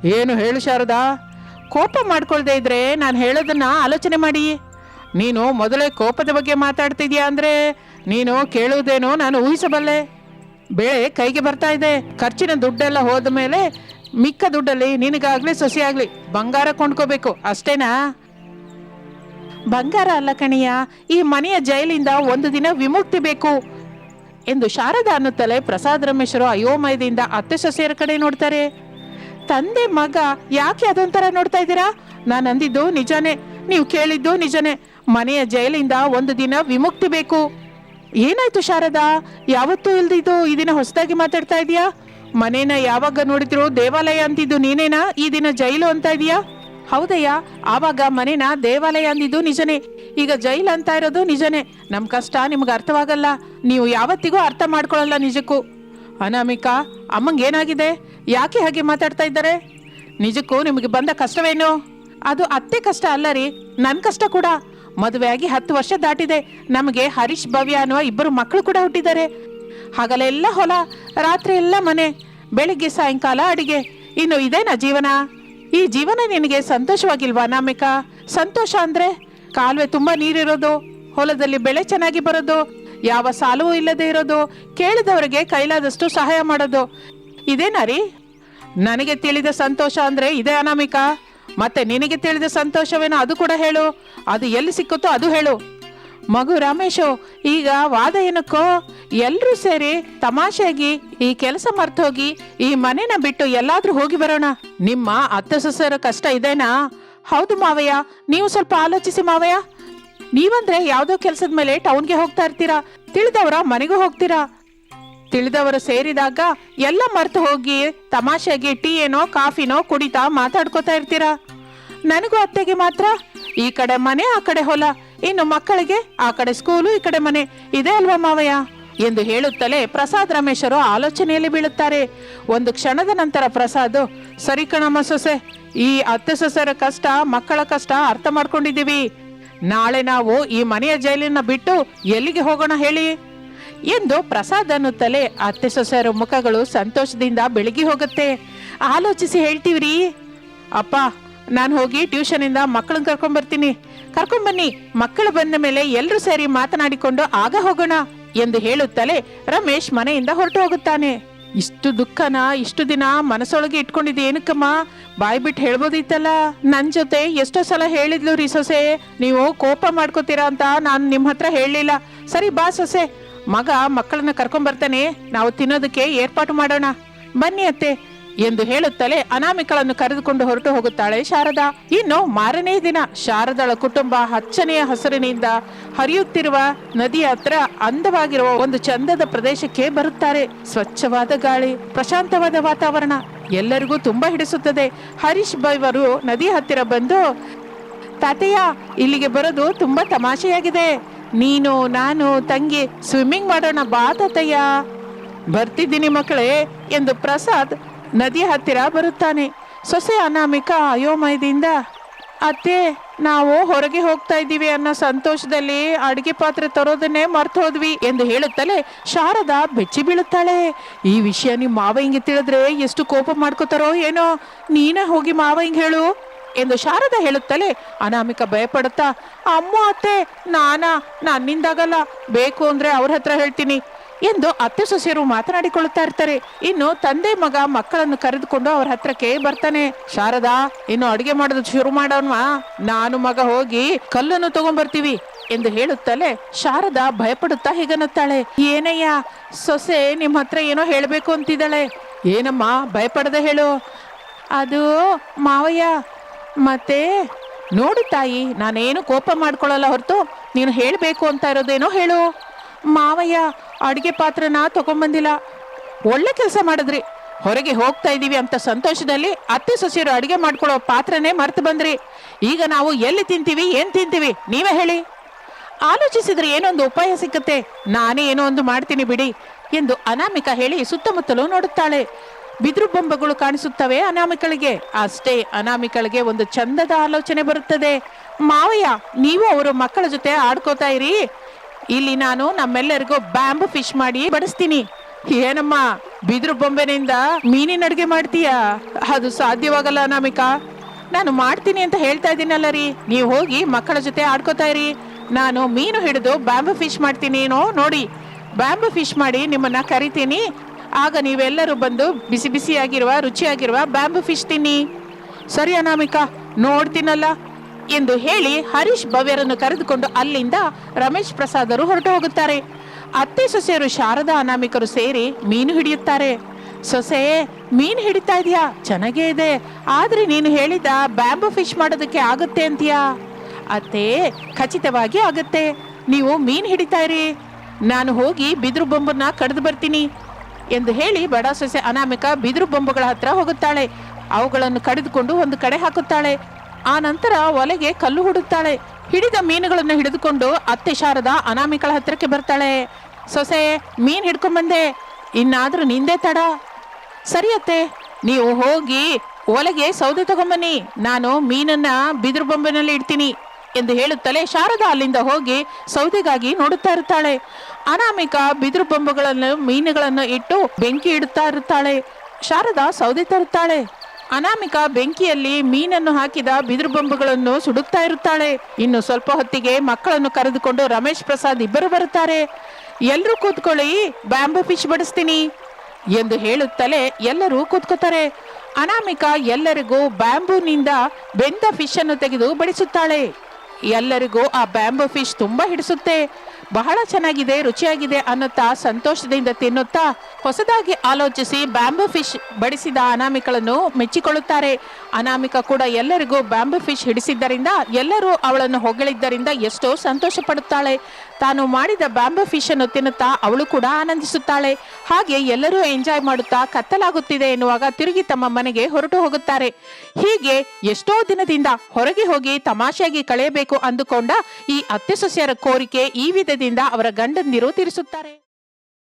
ಏನು ಹೇಳು ಶಾರದಾ? ಕೋಪ ಮಾಡ್ಕೊಳ್ದೇ ಇದ್ರೆ ನಾನು ಹೇಳೋದನ್ನ ಆಲೋಚನೆ ಮಾಡಿ. ನೀನು ಮೊದಲೇ ಕೋಪದ ಬಗ್ಗೆ ಮಾತಾಡ್ತಿದ್ಯಾ ಅಂದ್ರೆ ನೀನು ಕೇಳುವುದೇನೋ ನಾನು ಊಹಿಸಬಲ್ಲೆ. ಬೆಳೆ ಕೈಗೆ ಬರ್ತಾ ಇದೆ. ಖರ್ಚಿನ ದುಡ್ಡೆಲ್ಲ ಹೋದ ಮೇಲೆ ಮಿಕ್ಕ ದುಡ್ಡಲ್ಲಿ ನಿನಗಾಗ್ಲಿ ಸೊಸೆಯಾಗ್ಲಿ ಬಂಗಾರ ಕೊಂಡ್ಕೋಬೇಕು ಅಷ್ಟೇನಾ? ಬಂಗಾರ ಅಲ್ಲ ಕಣಿಯ, ಈ ಮನೆಯ ಜೈಲಿಂದ ಒಂದು ದಿನ ವಿಮುಕ್ತಿ ಬೇಕು ಎಂದು ಶಾರದಾ ಅನ್ನುತ್ತಲೇ ಪ್ರಸಾದ್ ರಮೇಶರು ಅಯೋಮಯದಿಂದ ಅತ್ತೆ ಸೊಸೆಯರ ಕಡೆ ನೋಡ್ತಾರೆ. ತಂದೆ ಮಗ ಯಾಕೆ ಅದೊಂಥರ ನೋಡ್ತಾ ಇದ್ದೀರಾ? ನಾನು ಅಂದಿದ್ದು ನಿಜಾನೇ, ನೀವು ಕೇಳಿದ್ದು ನಿಜನೇ, ಮನೆಯ ಜೈಲಿಂದ ಒಂದು ದಿನ ವಿಮುಕ್ತಿ ಬೇಕು. ಏನಾಯ್ತು ಶಾರದಾ? ಯಾವತ್ತೂ ಇಲ್ದಿದ್ದು ಈ ದಿನ ಹೊಸದಾಗಿ ಮಾತಾಡ್ತಾ ಇದೀಯಾ? ಮನೇನ ಯಾವಾಗ ನೋಡಿದ್ರು ದೇವಾಲಯ ಅಂತಿದ್ದು ನೀನೇನಾ? ಈ ದಿನ ಜೈಲು ಅಂತ ಇದೀಯಾ? ಹೌದಯ್ಯ, ಆವಾಗ ಮನೇನ ದೇವಾಲಯ ಅಂದಿದ್ದು ನಿಜನೇ. ಈಗ ಜೈಲ್ ಅಂತ ಇರೋದು ನಿಜನೇ. ನಮ್ ಕಷ್ಟ ನಿಮ್ಗೆ ಅರ್ಥವಾಗಲ್ಲ. ನೀವು ಯಾವತ್ತಿಗೂ ಅರ್ಥ ಮಾಡ್ಕೊಳಲ್ಲ ನಿಜಕ್ಕೂ. ಅನಾಮಿಕಾ, ಅಮ್ಮಂಗೆ ಏನಾಗಿದೆ? ಯಾಕೆ ಹಾಗೆ ಮಾತಾಡ್ತಾ ಇದ್ದಾರೆ? ನಿಜಕ್ಕೂ ನಿಮಗೆ ಬಂದ ಕಷ್ಟವೇನು? ಅದು ಅತ್ತೆ ಕಷ್ಟ ಅಲ್ಲ ರೀ ನನ್ನ ಕಷ್ಟ ಕೂಡ. ಮದುವೆಯಾಗಿ ಹತ್ತು ವರ್ಷ ದಾಟಿದೆ. ನಮಗೆ ಹರೀಶ್, ಭವ್ಯ ಅನ್ನುವ ಇಬ್ಬರು ಮಕ್ಕಳು ಕೂಡ ಹುಟ್ಟಿದ್ದಾರೆ. ಹಗಲೆಲ್ಲ ಹೊಲ, ರಾತ್ರಿ ಎಲ್ಲ ಮನೆ, ಬೆಳಿಗ್ಗೆ ಸಾಯಂಕಾಲ ಅಡಿಗೆ. ಇನ್ನು ಇದೇನಾ ಜೀವನ? ಈ ಜೀವನ ನಿನಗೆ ಸಂತೋಷವಾಗಿಲ್ವಾ ನಾಮಿಕ? ಸಂತೋಷ ಅಂದ್ರೆ ಕಾಲುವೆ ತುಂಬಾ ನೀರಿರೋದು, ಹೊಲದಲ್ಲಿ ಬೆಳೆ ಚೆನ್ನಾಗಿ ಬರೋದು, ಯಾವ ಸಾಲವೂ ಇಲ್ಲದೆ ಇರೋದು, ಕೇಳಿದವರಿಗೆ ಕೈಲಾದಷ್ಟು ಸಹಾಯ ಮಾಡೋದು. ಇದೇನಾ ರೀ ನನಗೆ ತಿಳಿದ ಸಂತೋಷ ಅಂದ್ರೆ ಇದೇ ಅನಾಮಿಕ? ಮತ್ತೆ ನಿನಗೆ ತಿಳಿದ ಸಂತೋಷವೇನೋ ಅದು ಕೂಡ ಹೇಳು, ಅದು ಎಲ್ಲಿ ಸಿಕ್ಕುತ್ತೋ ಅದು ಹೇಳು. ಮಗು ರಮೇಶು, ಈಗ ವಾದ ಏನಕ್ಕೋ? ಎಲ್ರೂ ಸೇರಿ ತಮಾಷೆಯಾಗಿ ಈ ಕೆಲಸ ಮರ್ತೋಗಿ ಈ ಮನೆನ ಬಿಟ್ಟು ಎಲ್ಲಾದ್ರೂ ಹೋಗಿ ಬರೋಣ. ನಿಮ್ಮ ಅತ್ತ ಸೊಸೆಯರ ಕಷ್ಟ ಇದೇನಾ? ಹೌದು ಮಾವಯ್ಯ, ನೀವು ಸ್ವಲ್ಪ ಆಲೋಚಿಸಿ ಮಾವಯ್ಯ. ನೀವಂದ್ರೆ ಯಾವ್ದೋ ಕೆಲಸದ ಮೇಲೆ ಟೌನ್ಗೆ ಹೋಗ್ತಾ ಇರ್ತೀರಾ? ತಿಳಿದವರ ಮನೆಗೂ ಹೋಗ್ತೀರಾ? ತಿಳಿದವರು ಸೇರಿದಾಗ ಎಲ್ಲ ಮರ್ತು ಹೋಗಿ ತಮಾಷೆಗೆ ಟೀ ಏನೋ ಕಾಫಿನೋ ಕುಡಿತಾ ಮಾತಾಡ್ಕೋತಾ ಇರ್ತೀರಾ? ನನಗೂ ಅತ್ತೆಗೆ ಮಾತ್ರ, ಈ ಕಡೆ ಮನೆ, ಆ ಕಡೆ ಹೊಲ. ಇನ್ನು ಮಕ್ಕಳಿಗೆ ಆ ಕಡೆ ಸ್ಕೂಲು, ಈ ಕಡೆ ಮನೆ. ಇದೆ ಅಲ್ವಾ ಮಾವಯ್ಯ? ಎಂದು ಹೇಳುತ್ತಲೇ ಪ್ರಸಾದ್ ರಮೇಶರು ಆಲೋಚನೆಯಲ್ಲಿ ಬೀಳುತ್ತಾರೆ. ಒಂದು ಕ್ಷಣದ ನಂತರ ಪ್ರಸಾದ್, ಸರಿ ಕಣಮ್ಮ ಸೊಸೆ, ಈ ಅತ್ತೆ ಸೊಸೆರ ಕಷ್ಟ, ಮಕ್ಕಳ ಕಷ್ಟ ಅರ್ಥ ಮಾಡ್ಕೊಂಡಿದ್ದೀವಿ. ನಾಳೆ ನಾವು ಈ ಮನೆಯ ಜೈಲಿನ ಬಿಟ್ಟು ಎಲ್ಲಿಗೆ ಹೋಗೋಣ ಹೇಳಿ? ಎಂದು ಪ್ರಸಾದ್ ಅನ್ನುತ್ತಲೇ ಅತ್ತೆ ಸೊಸೆಯರ ಮುಖಗಳು ಸಂತೋಷದಿಂದ ಬೆಳಗಿ ಹೋಗುತ್ತೆ. ಆಲೋಚಿಸಿ ಹೇಳ್ತೀವ್ರಿ. ಅಪ್ಪ, ನಾನು ಹೋಗಿ ಟ್ಯೂಷನಿಂದ ಮಕ್ಕಳನ್ನ ಕರ್ಕೊಂಡ್ ಕರ್ಕೊಂಡ್ ಬನ್ನಿ. ಮಕ್ಕಳು ಬಂದ ಮೇಲೆ ಎಲ್ಲರೂ ಸೇರಿ ಮಾತನಾಡಿಕೊಂಡು ಆಗ ಹೋಗೋಣ ಎಂದು ಹೇಳುತ್ತಲೇ ರಮೇಶ್ ಮನೆಯಿಂದ ಹೊರಟು ಹೋಗುತ್ತಾನೆ. ಇಷ್ಟು ದುಃಖನ, ಇಷ್ಟು ದಿನ ಮನಸ್ಸೊಳಗೆ ಇಟ್ಕೊಂಡಿದ್ದೆ ಏನಕ್ಕಮ್ಮ? ಬಾಯ್ ಬಿಟ್ಟು ಹೇಳ್ಬೋದಿತ್ತಲ್ಲ? ನನ್ ಜೊತೆ ಎಷ್ಟೋ ಸಲ ಹೇಳಿದ್ಲು ರೀ ಸೊಸೆ. ನೀವು ಕೋಪ ಮಾಡ್ಕೋತೀರಾ ಅಂತ ನಾನು ನಿಮ್ಮ ಹತ್ರ ಹೇಳಲಿಲ್ಲ. ಸರಿ ಬಾ ಸೊಸೆ. ಮಗ ಮಕ್ಕಳನ್ನ ಕರ್ಕೊಂಡ್ ಬರ್ತಾನೆ. ನಾವು ತಿನ್ನೋದಕ್ಕೆ ಏರ್ಪಾಟು ಮಾಡೋಣ. ಬನ್ನಿ ಅತ್ತೆ. ಎಂದು ಹೇಳುತ್ತಲೇ ಅನಾಮಿಕಳನ್ನು ಕರೆದುಕೊಂಡು ಹೊರಟು ಹೋಗುತ್ತಾಳೆ ಶಾರದಾ. ಇನ್ನು ಮಾರನೇ ದಿನ ಶಾರದಳ ಕುಟುಂಬ ಹಚ್ಚನೆಯ ಹಸಿರಿನಿಂದ ಹರಿಯುತ್ತಿರುವ ನದಿ ಹತ್ರ ಅಂದವಾಗಿರುವ ಒಂದು ಚಂದದ ಪ್ರದೇಶಕ್ಕೆ ಬರುತ್ತಾರೆ. ಸ್ವಚ್ಛವಾದ ಗಾಳಿ, ಪ್ರಶಾಂತವಾದ ವಾತಾವರಣ, ಎಲ್ಲರಿಗೂ ತುಂಬಾ ಹಿಡಿಸುತ್ತದೆ. ಹರೀಶ್ ಬೈವರು ನದಿ ಹತ್ತಿರ ಬಂದು ತಾತಯ್ಯ ಇಲ್ಲಿಗೆ ಬರೋದು ತುಂಬಾ ತಮಾಷೆಯಾಗಿದೆ. ನೀನು, ನಾನು, ತಂಗಿ ಸ್ವಿಮ್ಮಿಂಗ್ ಮಾಡೋಣ ಬಾ ತಾತಯ್ಯ ಬರ್ತಿದ್ದೀನಿ ಮಕ್ಕಳೇ ಎಂದು ಪ್ರಸಾದ್ ನದಿ ಹತ್ತಿರ ಬರುತ್ತಾನೆ. ಸೊಸೆ ಅನಾಮಿಕ ಅಯೋಮಯದಿಂದ, ಅತ್ತೆ, ನಾವು ಹೊರಗೆ ಹೋಗ್ತಾ ಇದ್ದೀವಿ ಅನ್ನೋ ಸಂತೋಷದಲ್ಲಿ ಅಡಿಗೆ ಪಾತ್ರೆ ತರೋದನ್ನೇ ಮರ್ತು ಹೋದ್ವಿ ಎಂದು ಹೇಳುತ್ತಲೇ ಶಾರದಾ ಬೆಚ್ಚಿ ಬೀಳುತ್ತಾಳೆ. ಈ ವಿಷಯ ನಿಮ್ಮ ಮಾವ ಹಿಂಗೆ ತಿಳಿದ್ರೆ ಎಷ್ಟು ಕೋಪ ಮಾಡ್ಕೋತಾರೋ ಏನೋ, ನೀನೇ ಹೋಗಿ ಮಾವ ಹಿಂಗ್ ಹೇಳು ಎಂದು ಶಾರದಾ ಹೇಳುತ್ತಲೇ ಅನಾಮಿಕ ಭಯಪಡುತ್ತಾ, ಅಮ್ಮ, ಅತ್ತೆ, ನಾನಾ, ನನ್ನಿಂದಾಗಲ್ಲ. ಬೇಕು ಅಂದ್ರೆ ಅವ್ರ ಹತ್ರ ಹೇಳ್ತೀನಿ. ಎಂದು ಅತ್ತೆ ಸೊಸೆಯರು ಮಾತನಾಡಿಕೊಳ್ಳುತ್ತಾ ಇರ್ತಾರೆ. ಇನ್ನು ತಂದೆ ಮಗ ಮಕ್ಕಳನ್ನು ಕರೆದುಕೊಂಡು ಅವ್ರ ಹತ್ರಕ್ಕೆ ಬರ್ತಾನೆ. ಶಾರದಾ, ಇನ್ನು ಅಡುಗೆ ಮಾಡೋದು ಶುರು ಮಾಡೋಣವಾ? ನಾನು ಮಗ ಹೋಗಿ ಕಲ್ಲನ್ನು ತಗೊಂಡ್ಬರ್ತೀವಿ ಎಂದು ಹೇಳುತ್ತಲೇ ಶಾರದಾ ಭಯಪಡುತ್ತಾ ಹೀಗನ್ನುತ್ತಾಳೆ. ಏನಯ್ಯ, ಸೊಸೆ ನಿಮ್ಮ ಹತ್ರ ಏನೋ ಹೇಳಬೇಕು ಅಂತಿದ್ದಾಳೆ. ಏನಮ್ಮ, ಭಯಪಡದೆ ಹೇಳು. ಅದು ಮಾವಯ್ಯ, ಮತ್ತೆ ನೋಡು ತಾಯಿ, ನಾನೇನು ಕೋಪ ಮಾಡ್ಕೊಳ್ಳಲ್ಲ ಹೊರತು ನೀನು ಹೇಳಬೇಕು ಅಂತ ಇರೋದೇನೋ ಹೇಳು. ಮಾವಯ್ಯ ಅಡುಗೆ ಪಾತ್ರನ ತಗೊಂಬಂದಿಲ್ಲ. ಒಳ್ಳೆ ಕೆಲಸ ಮಾಡಿದ್ರಿ. ಹೊರಗೆ ಹೋಗ್ತಾ ಇದೀವಿ ಅಂತ ಸಂತೋಷದಲ್ಲಿ ಅತ್ತೆ ಸೊಸೆಯರು ಅಡುಗೆ ಮಾಡ್ಕೊಳ್ಳೋ ಪಾತ್ರನೇ ಮರೆತು ಬಂದ್ರಿ. ಈಗ ನಾವು ಎಲ್ಲಿ ತಿಂತೀವಿ, ಏನ್ ತಿಂತೀವಿ, ನೀವೇ ಹೇಳಿ. ಆಲೋಚಿಸಿದ್ರೆ ಏನೊಂದು ಉಪಾಯ ಸಿಕ್ಕತ್ತೆ. ನಾನೇ ಏನೋ ಒಂದು ಮಾಡ್ತೀನಿ ಬಿಡಿ ಎಂದು ಅನಾಮಿಕ ಹೇಳಿ ಸುತ್ತಮುತ್ತಲೂ ನೋಡುತ್ತಾಳೆ. ಬಿದ್ರು ಬೊಂಬಗಳು ಕಾಣಿಸುತ್ತವೆ ಅನಾಮಿಕಳಿಗೆ. ಅಷ್ಟೇ ಅನಾಮಿಕಳಿಗೆ ಒಂದು ಚಂದದ ಆಲೋಚನೆ ಬರುತ್ತದೆ. ಮಾವಯ್ಯ, ನೀವು ಅವರು ಮಕ್ಕಳ ಜೊತೆ ಆಡ್ಕೋತಾ ಇರಿ. ಇಲ್ಲಿ ನಾನು ನಮ್ಮೆಲ್ಲರಿಗೂ ಬ್ಯಾಂಬು ಫಿಶ್ ಮಾಡಿ ಬಡಿಸ್ತೀನಿ. ಏನಮ್ಮ, ಬಿದಿರು ಬೊಂಬೆನಿಂದ ಮೀನಿನ ಅಡುಗೆ ಮಾಡ್ತೀಯಾ? ಅದು ಸಾಧ್ಯವಾಗಲ್ಲ ಅನಾಮಿಕಾ. ನಾನು ಮಾಡ್ತೀನಿ ಅಂತ ಹೇಳ್ತಾ ಇದ್ದೀನಲ್ಲ ರೀ. ನೀವು ಹೋಗಿ ಮಕ್ಕಳ ಜೊತೆ ಆಡ್ಕೋತಾ ಇರಿ. ನಾನು ಮೀನು ಹಿಡಿದು ಬ್ಯಾಂಬು ಫಿಶ್ ಮಾಡ್ತೀನಿ ನೋಡಿ. ಬ್ಯಾಂಬು ಫಿಶ್ ಮಾಡಿ ನಿಮ್ಮನ್ನ ಕರಿತೀನಿ. ಆಗ ನೀವೆಲ್ಲರೂ ಬಂದು ಬಿಸಿ ಬಿಸಿಯಾಗಿರುವ, ರುಚಿಯಾಗಿರುವ ಬ್ಯಾಂಬು ಫಿಶ್ ತಿನ್ನಿ. ಸರಿ ಅನಾಮಿಕಾ, ನೋಡ್ತೀನಲ್ಲ. ಎಂದು ಹೇಳಿ ಹರೀಶ್ ಭವ್ಯರನ್ನು ಕರೆದುಕೊಂಡು ಅಲ್ಲಿಂದ ರಮೇಶ್ ಪ್ರಸಾದರು ಹೊರಟು ಹೋಗುತ್ತಾರೆ. ಅತ್ತೆ, ಸೊಸೆಯರು ಶಾರದಾ ಅನಾಮಿಕರು ಸೇರಿ ಮೀನು ಹಿಡಿಯುತ್ತಾರೆ. ಸೊಸೆ, ಮೀನು ಹಿಡಿತಾ ಇದೆಯಾ? ಚೆನ್ನಾಗೇ ಇದೆ. ಆದ್ರೆ ನೀನು ಹೇಳಿದ ಬ್ಯಾಂಬು ಫಿಶ್ ಮಾಡೋದಕ್ಕೆ ಆಗುತ್ತೆ ಅಂತೀಯಾ? ಅತ್ತೆ, ಖಚಿತವಾಗಿ ಆಗುತ್ತೆ. ನೀವು ಮೀನು ಹಿಡಿತಾ ಇರಿ. ನಾನು ಹೋಗಿ ಬಿದಿರು ಬೊಂಬನ್ನ ಕಡ್ದು ಬರ್ತೀನಿ ಎಂದು ಹೇಳಿ ಬಡ ಸೊಸೆ ಅನಾಮಿಕ ಬಿದಿರು ಬೊಂಬುಗಳ ಹತ್ರ ಹೋಗುತ್ತಾಳೆ. ಅವುಗಳನ್ನು ಕಡಿದುಕೊಂಡು ಒಂದು ಕಡೆ ಹಾಕುತ್ತಾಳೆ. ಆ ನಂತರ ಒಲೆಗೆ ಕಲ್ಲು ಹುಡುಕ್ತಾಳೆ. ಹಿಡಿದ ಮೀನುಗಳನ್ನು ಹಿಡಿದುಕೊಂಡು ಅತ್ತೆ ಶಾರದ ಅನಾಮಿಕಳ ಹತ್ತಿರಕ್ಕೆ ಬರ್ತಾಳೆ. ಸೊಸೆ, ಮೀನ್ ಹಿಡ್ಕೊಂಬಂದೆ. ಇನ್ನಾದ್ರೂ ನಿಂದೆ ತಡ. ಸರಿ ಅತ್ತೆ, ನೀವು ಹೋಗಿ ಒಲೆಗೆ ಸೌದೆ ತಗೊಂಬನ್ನಿ. ನಾನು ಮೀನನ್ನ ಬಿದಿರು ಬೊಂಬೆನಲ್ಲಿ ಇಡ್ತೀನಿ ಎಂದು ಹೇಳುತ್ತಲೇ ಶಾರದಾ ಅಲ್ಲಿಂದ ಹೋಗಿ ಸೌದೆಗಾಗಿ ನೋಡುತ್ತಾ ಇರುತ್ತಾಳೆ ಅನಾಮಿಕ ಬಿದಿರು ಬೊಂಬುಗಳನ್ನು, ಮೀನುಗಳನ್ನು ಇಟ್ಟು ಬೆಂಕಿ ಇಡುತ್ತಾ ಇರುತ್ತಾಳೆ ಶಾರದಾ ಸೌದೆ ತರುತ್ತಾಳೆ. ಅನಾಮಿಕ ಬೆಂಕಿಯಲ್ಲಿ ಮೀನನ್ನು ಹಾಕಿದ ಬಿದಿರು ಬೊಂಬುಗಳನ್ನು ಸುಡುತ್ತಾ ಇರುತ್ತಾಳೆ. ಇನ್ನು ಸ್ವಲ್ಪ ಹೊತ್ತಿಗೆ ಮಕ್ಕಳನ್ನು ಕರೆದುಕೊಂಡು ರಮೇಶ್ ಪ್ರಸಾದ್ ಇಬ್ಬರು ಬರುತ್ತಾರೆ. ಎಲ್ಲರೂ ಕೂತ್ಕೊಳ್ಳಿ, ಬ್ಯಾಂಬು ಫಿಶ್ ಬಡಿಸ್ತೀನಿ ಎಂದು ಹೇಳುತ್ತಲೇ ಎಲ್ಲರೂ ಕೂತ್ಕೋತಾರೆ ಅನಾಮಿಕ ಎಲ್ಲರಿಗೂ ಬ್ಯಾಂಬೂನಿಂದ ಬೆಂದ ಫಿಶ್ ಅನ್ನು ತೆಗೆದು ಬಡಿಸುತ್ತಾಳೆ. ಎಲ್ಲರಿಗೂ ಆ ಬ್ಯಾಂಬು ಫಿಶ್ ತುಂಬಾ ಹಿಡಿಸುತ್ತೆ. ಬಹಳ ಚೆನ್ನಾಗಿದೆ, ರುಚಿಯಾಗಿದೆ ಅನ್ನುತ್ತಾ ಸಂತೋಷದಿಂದ ತಿನ್ನುತ್ತಾ ಹೊಸದಾಗಿ ಆಲೋಚಿಸಿ ಬ್ಯಾಂಬು ಫಿಶ್ ಬಡಿಸಿದ ಅನಾಮಿಕಳನ್ನು ಮೆಚ್ಚಿಕೊಳ್ಳುತ್ತಾರೆ. ಅನಾಮಿಕ ಕೂಡ ಎಲ್ಲರಿಗೂ ಬ್ಯಾಂಬು ಫಿಶ್ ಹಿಡಿಸಿದ್ದರಿಂದ, ಎಲ್ಲರೂ ಅವಳನ್ನು ಹೊಗಳಿದ್ದರಿಂದ ಎಷ್ಟೋ ಸಂತೋಷ ಪಡುತ್ತಾಳೆ ತಾನು ಮಾಡಿದ ಬ್ಯಾಂಬೂ ಫಿಶ್ ಅನ್ನು ತಿನ್ನುತ್ತಾ ಅವಳು ಕೂಡ ಆನಂದಿಸುತ್ತಾಳೆ. ಹಾಗೆ ಎಲ್ಲರೂ ಎಂಜಾಯ್ ಮಾಡುತ್ತಾ ಕತ್ತಲಾಗುತ್ತಿದೆ ಎನ್ನುವಾಗ ತಿರುಗಿ ತಮ್ಮ ಮನೆಗೆ ಹೊರಟು ಹೋಗುತ್ತಾರೆ. ಹೀಗೆ ಎಷ್ಟೋ ದಿನದಿಂದ ಹೊರಗೆ ಹೋಗಿ ತಮಾಷೆಯಾಗಿ ಕಳೆಯಬೇಕು ಅಂದುಕೊಂಡ ಈ ಅತ್ತೆ ಸೊಸೆಯರ ಕೋರಿಕೆ ಈ ವಿಧದಿಂದ ಅವರ ಗಂಡಂದಿರು ತೀರಿಸುತ್ತಾರೆ.